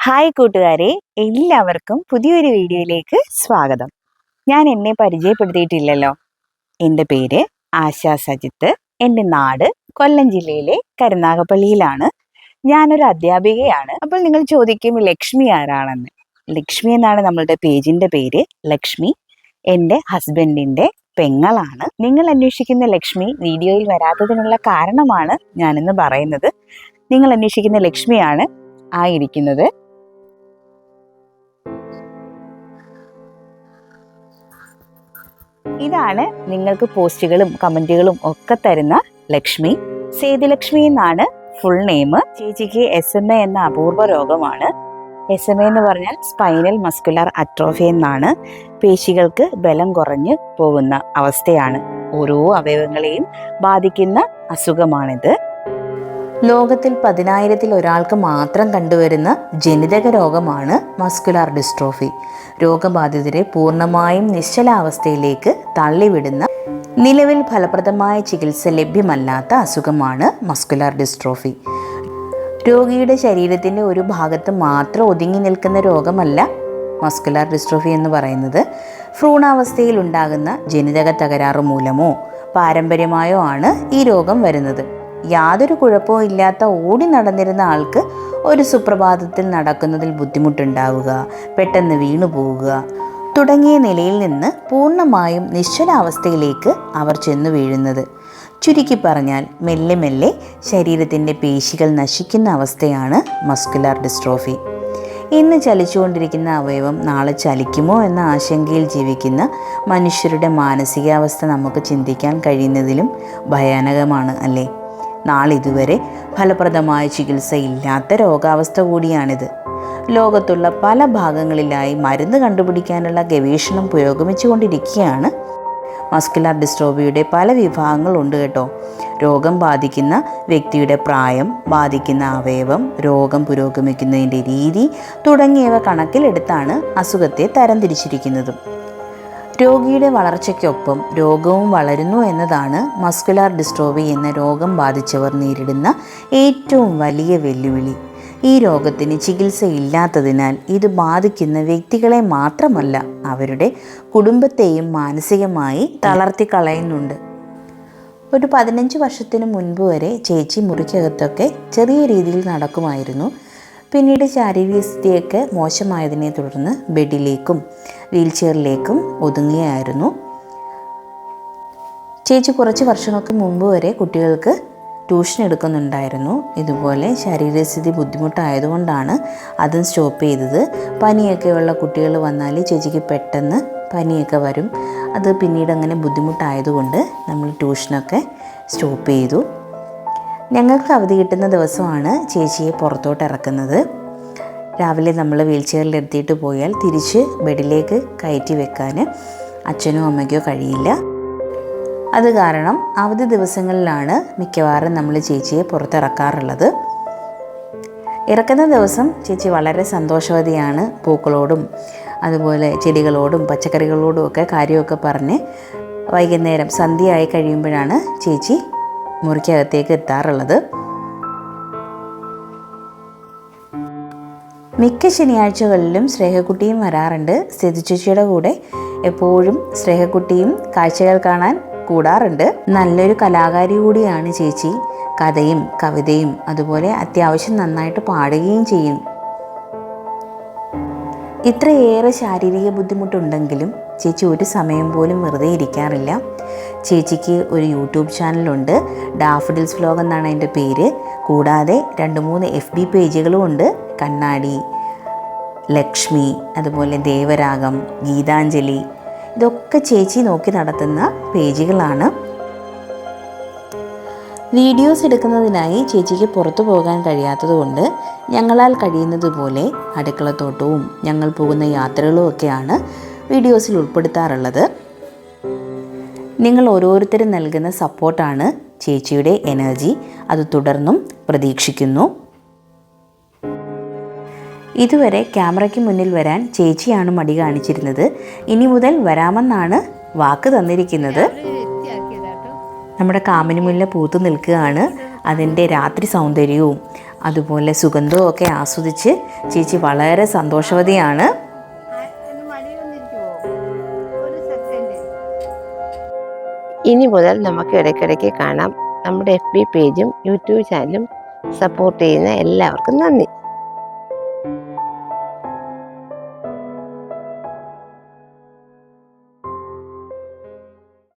Hi കൂട്ടുകാരെ. എല്ലാവർക്കും പുതിയൊരു വീഡിയോയിലേക്ക് സ്വാഗതം. ഞാൻ എന്നെ പരിചയപ്പെടുത്തിയിട്ടില്ലല്ലോ. എന്റെ പേര് ആശാ സജിത്ത്. എന്റെ നാട് കൊല്ലം ജില്ലയിലെ കരുനാഗപ്പള്ളിയിലാണ്. ഞാനൊരു അധ്യാപികയാണ്. അപ്പോൾ നിങ്ങൾ ചോദിക്കും ലക്ഷ്മി ആരാണെന്ന്. ലക്ഷ്മി എന്നാണ് നമ്മളുടെ പേജിന്റെ പേര്. ലക്ഷ്മി എന്റെ ഹസ്ബൻഡിന്റെ പെങ്ങളാണ്. നിങ്ങൾ അന്വേഷിക്കുന്ന ലക്ഷ്മി വീഡിയോയിൽ വരാത്തതിനുള്ള കാരണമാണ് ഞാനിന്ന് പറയുന്നത്. നിങ്ങൾ അന്വേഷിക്കുന്ന ലക്ഷ്മിയാണ് ആയിരിക്കുന്നത്. ഇതാണ് നിങ്ങൾക്ക് പോസ്റ്റുകളും കമന്റുകളും ഒക്കെ തരുന്ന ലക്ഷ്മി. സേതുലക്ഷ്മി എന്നാണ് ഫുൾ നെയിം ചേച്ചിക്ക് എസ് എം എ എന്ന അപൂർവ രോഗമാണ്. എസ് എം എ എന്ന് പറഞ്ഞാൽ സ്പൈനൽ മസ്കുലർ അട്രോഫി എന്നാണ്. പേശികൾക്ക് ബലം കുറഞ്ഞു പോകുന്ന അവസ്ഥയാണ്. ഓരോ അവയവങ്ങളെയും ബാധിക്കുന്ന അസുഖമാണിത്. ലോകത്തിൽ പതിനായിരത്തിൽ ഒരാൾക്ക് മാത്രം കണ്ടുവരുന്ന ജനിതക രോഗമാണ് മസ്കുലാർ ഡിസ്ട്രോഫി. രോഗബാധിതരെ പൂർണമായും നിശ്ചലാവസ്ഥയിലേക്ക് തള്ളിവിടുന്ന നിലവിൽ ഫലപ്രദമായ ചികിത്സ ലഭ്യമല്ലാത്ത അസുഖമാണ് മസ്കുലാർ ഡിസ്ട്രോഫി. രോഗിയുടെ ശരീരത്തിന്റെ ഒരു ഭാഗത്ത് മാത്രം ഒതുങ്ങി നിൽക്കുന്ന രോഗമല്ല മസ്കുലാർ ഡിസ്ട്രോഫി എന്ന് പറയുന്നത്. ഭ്രൂണാവസ്ഥയിൽ ഉണ്ടാകുന്ന ജനിതക തകരാറ് മൂലമോ പാരമ്പര്യമായോ ആണ് ഈ രോഗം വരുന്നത്. യാതൊരു കുഴപ്പവും ഇല്ലാത്ത ഓടി നടന്നിരുന്ന ആൾക്ക് ഒരു സുപ്രഭാതത്തിൽ നടക്കുന്നതിൽ ബുദ്ധിമുട്ടുണ്ടാവുക പെട്ടെന്ന് വീണു പോവുക. തുടങ്ങിയ നിലയിൽ നിന്ന് പൂർണമായും നിശ്ചലാവസ്ഥയിലേക്ക് അവർ ചെന്നു വീഴുന്നത്. ചുരുക്കി പറഞ്ഞാൽ മെല്ലെ മെല്ലെ ശരീരത്തിന്റെ പേശികൾ നശിക്കുന്ന അവസ്ഥയാണ് മസ്കുലാർ ഡിസ്ട്രോഫി. ഇന്ന് ചലിച്ചുകൊണ്ടിരിക്കുന്ന അവയവം നാളെ ചലിക്കുമോ എന്ന ആശങ്കയിൽ ജീവിക്കുന്ന മനുഷ്യരുടെ മാനസികാവസ്ഥ നമുക്ക് ചിന്തിക്കാൻ കഴിയുന്നതിലും ഭയാനകമാണ് അല്ലേ? നാളിതുവരെ ഫലപ്രദമായ ചികിത്സയില്ലാത്ത രോഗാവസ്ഥ കൂടിയാണിത്. ലോകത്തുള്ള പല ഭാഗങ്ങളിലായി മരുന്ന് കണ്ടുപിടിക്കാനുള്ള ഗവേഷണം പുരോഗമിച്ചുകൊണ്ടിരിക്കുകയാണ്. മസ്കുലാർ ഡിസ്ട്രോബിയുടെ പല വിഭാഗങ്ങളുണ്ട് കേട്ടോ. രോഗം ബാധിക്കുന്ന വ്യക്തിയുടെ പ്രായം ബാധിക്കുന്ന അവയവം രോഗം പുരോഗമിക്കുന്നതിന്റെ രീതി തുടങ്ങിയവ കണക്കിലെടുത്താണ് അസുഖത്തെ തരംതിരിച്ചിരിക്കുന്നതും. രോഗിയുടെ വളർച്ചയ്ക്കൊപ്പം രോഗവും വളരുന്നു എന്നതാണ് മസ്കുലാർ ഡിസ്ട്രോഫി എന്ന രോഗം ബാധിച്ചവർ നേരിടുന്ന ഏറ്റവും വലിയ വെല്ലുവിളി. ഈ രോഗത്തിന് ചികിത്സയില്ലാത്തതിനാൽ ഇത് ബാധിക്കുന്ന വ്യക്തികളെ മാത്രമല്ല അവരുടെ കുടുംബത്തെയും മാനസികമായി തളർത്തിക്കളയുന്നുണ്ട്. ഒരു പതിനഞ്ച് വർഷത്തിന് മുൻപ് വരെ ചേച്ചി മുറിക്കകത്തൊക്കെ ചെറിയ രീതിയിൽ നടക്കുമായിരുന്നു. പിന്നീട് ശാരീരിക സ്ഥിതിയൊക്കെ മോശമായതിനെ തുടർന്ന് ബെഡിലേക്കും വീൽ ചെയറിലേക്കും ഒതുങ്ങുകയായിരുന്നു. ചേച്ചി കുറച്ച് വർഷങ്ങൾക്ക് മുമ്പ് വരെ കുട്ടികൾക്ക് ട്യൂഷൻ എടുക്കുന്നുണ്ടായിരുന്നു. ഇതുപോലെ ശരീരസ്ഥിതി ബുദ്ധിമുട്ടായതുകൊണ്ടാണ് അതും സ്റ്റോപ്പ് ചെയ്തത്. പനിയൊക്കെ ഉള്ള കുട്ടികൾ വന്നാൽ ചേച്ചിക്ക് പെട്ടെന്ന് പനിയൊക്കെ വരും. അത് പിന്നീട് അങ്ങനെ ബുദ്ധിമുട്ടായതുകൊണ്ട് നമ്മൾ ട്യൂഷനൊക്കെ സ്റ്റോപ്പ് ചെയ്തു. ഞങ്ങൾക്ക് അവധി കിട്ടുന്ന ദിവസമാണ് ചേച്ചിയെ പുറത്തോട്ട് ഇറക്കുന്നത്. രാവിലെ നമ്മൾ വീൽ ചെയറിൽ എടുത്തിട്ട് പോയാൽ തിരിച്ച് ബെഡിലേക്ക് കയറ്റി വെക്കാൻ അച്ഛനോ അമ്മയ്ക്കോ കഴിയില്ല. അത് കാരണം അവധി ദിവസങ്ങളിലാണ് മിക്കവാറും നമ്മൾ ചേച്ചിയെ പുറത്തിറക്കാറുള്ളത്. ഇറക്കുന്ന ദിവസം ചേച്ചി വളരെ സന്തോഷവതിയാണ്. പൂക്കളോടും അതുപോലെ ചെടികളോടും പച്ചക്കറികളോടും ഒക്കെ കാര്യമൊക്കെ പറഞ്ഞ് വൈകുന്നേരം സന്ധ്യയായി കഴിയുമ്പോഴാണ് ചേച്ചി മുറിക്കകത്തേക്ക് എത്താറുള്ളത്. മിക്ക ശനിയാഴ്ചകളിലും സ്നേഹക്കുട്ടിയും വരാറുണ്ട്. സ്ഥിതി ചേച്ചിയുടെ കൂടെ എപ്പോഴും സ്നേഹക്കുട്ടിയും കാഴ്ചകൾ കാണാൻ കൂടാറുണ്ട്. നല്ലൊരു കലാകാരി കൂടിയാണ് ചേച്ചി. കഥയും കവിതയും അതുപോലെ അത്യാവശ്യം നന്നായിട്ട് പാടുകയും ചെയ്യും. ഇത്രയേറെ ശാരീരിക ബുദ്ധിമുട്ടുണ്ടെങ്കിലും ചേച്ചി ഒരു സമയം പോലും വെറുതെ ഇരിക്കാറില്ല. ചേച്ചിക്ക് ഒരു യൂട്യൂബ് ചാനലുണ്ട്. ഡാഫഡിൽസ് വ്ലോഗ് എന്നാണ് അതിന്റെ പേര്. കൂടാതെ രണ്ട് മൂന്ന് എഫ് ബി പേജുകളും ഉണ്ട്. കണ്ണാടി ലക്ഷ്മി അതുപോലെ ദേവരാഗം ഗീതാഞ്ജലി. ഇതൊക്കെ ചേച്ചി നോക്കി നടത്തുന്ന പേജുകളാണ്. വീഡിയോസ് എടുക്കുന്നതിനായി ചേച്ചിക്ക് പുറത്തു പോകാൻ കഴിയാത്തതുകൊണ്ട് ഞങ്ങളാൽ കഴിയുന്നതുപോലെ അടുക്കളത്തോട്ടവും ഞങ്ങൾ പോകുന്ന യാത്രകളും ഒക്കെയാണ് വീഡിയോസിൽ ഉൾപ്പെടുത്താറുള്ളത്. നിങ്ങൾ ഓരോരുത്തരും നൽകുന്ന സപ്പോർട്ടാണ് ചേച്ചിയുടെ എനർജി. അത് തുടർന്നും പ്രതീക്ഷിക്കുന്നു. ഇതുവരെ ക്യാമറയ്ക്ക് മുന്നിൽ വരാൻ ചേച്ചിയാണ് മടി കാണിച്ചിരുന്നത്. ഇനി മുതൽ വരാമെന്നാണ് വാക്ക് തന്നിരിക്കുന്നത്. നമ്മുടെ കാമിനിമുല്ല പൂത്തു നിൽക്കുകയാണ്. അതിന്റെ രാത്രി സൗന്ദര്യവും അതുപോലെ സുഗന്ധവും ഒക്കെ ആസ്വദിച്ച് ചേച്ചി വളരെ സന്തോഷവതിയാണ്. ഇനി മുതൽ നമുക്ക് ഇടയ്ക്കിടയ്ക്ക് കാണാം. നമ്മുടെ എഫ് ബി പേജും യൂട്യൂബ് ചാനലും സപ്പോർട്ട് ചെയ്യുന്ന എല്ലാവർക്കും നന്ദി.